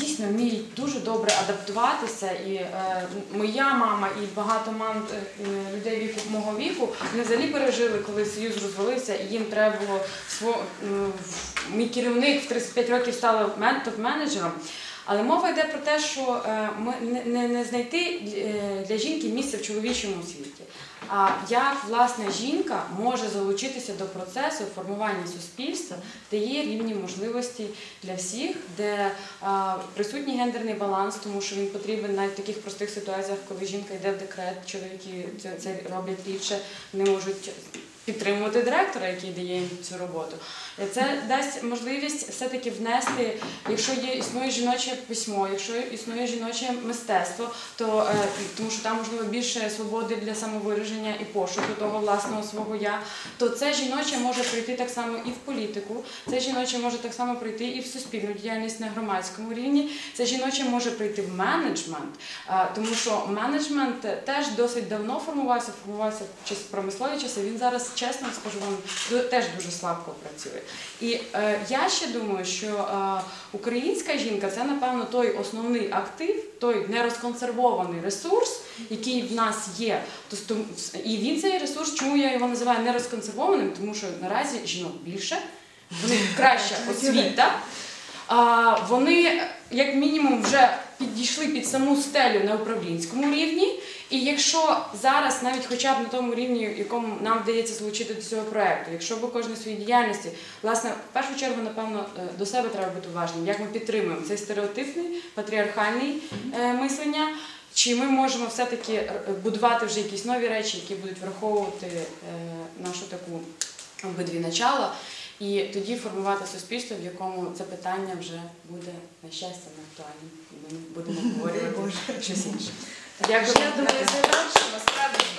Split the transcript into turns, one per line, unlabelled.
дійсно вміють дуже добре адаптуватися. І е, моя мама, і багато мам е, людей віку мого віку вони взагалі пережили, коли союз розвалився, і їм треба було сво, мій керівник в 35 років стала мен- топ-менеджером. Але мова йде про те, що е, не, знайти для жінки місце в чоловічому світі. А як власне жінка може залучитися до процесу формування суспільства, де є рівні можливості для всіх, де присутній гендерний баланс, тому що він потрібен навіть в таких простих ситуаціях, коли жінка йде в декрет, чоловіки це роблять рідше, не можуть підтримувати директора, який дає їм цю роботу. Це дасть можливість все-таки внести, якщо є існує жіноче письмо, якщо існує жіноче мистецтво, то е, тому що там можливо більше свободи для самовираження і пошуку того власного свого я, то це жіноче може прийти так само і в політику, це жіноче може так само прийти і в суспільну діяльність на громадському рівні. Це жіноче може прийти в менеджмент, е, тому що менеджмент теж досить давно формувався, формувався в промислові часи. Він зараз, чесно скажу вам, теж дуже слабко працює. І е, я ще думаю, що е, українська жінка це напевно той основний актив, той нерозконсервований ресурс, який в нас є. Тобто, і він цей ресурс, чому я його називаю нерозконсервованим, тому що наразі жінок більше, вони краща освіта. А, вони, як мінімум, вже підійшли під саму стелю на управлінському рівні. І якщо зараз, навіть хоча б на тому рівні, якому нам вдається залучити до цього проекту, якщо ви кожен в своїй діяльності, власне, в першу чергу, напевно, е, до себе треба бути уважним, як ми підтримуємо цей стереотипний патріархальний е, мислення. Чи ми можемо все-таки е, будувати вже якісь нові речі, які будуть враховувати е, нашу таку обидві начала, і тоді формувати суспільство, в якому це питання вже буде на щастя не актуальним, і ми будемо обговорювати щось інше. Дякую.
Я думаю, це так, що насправді.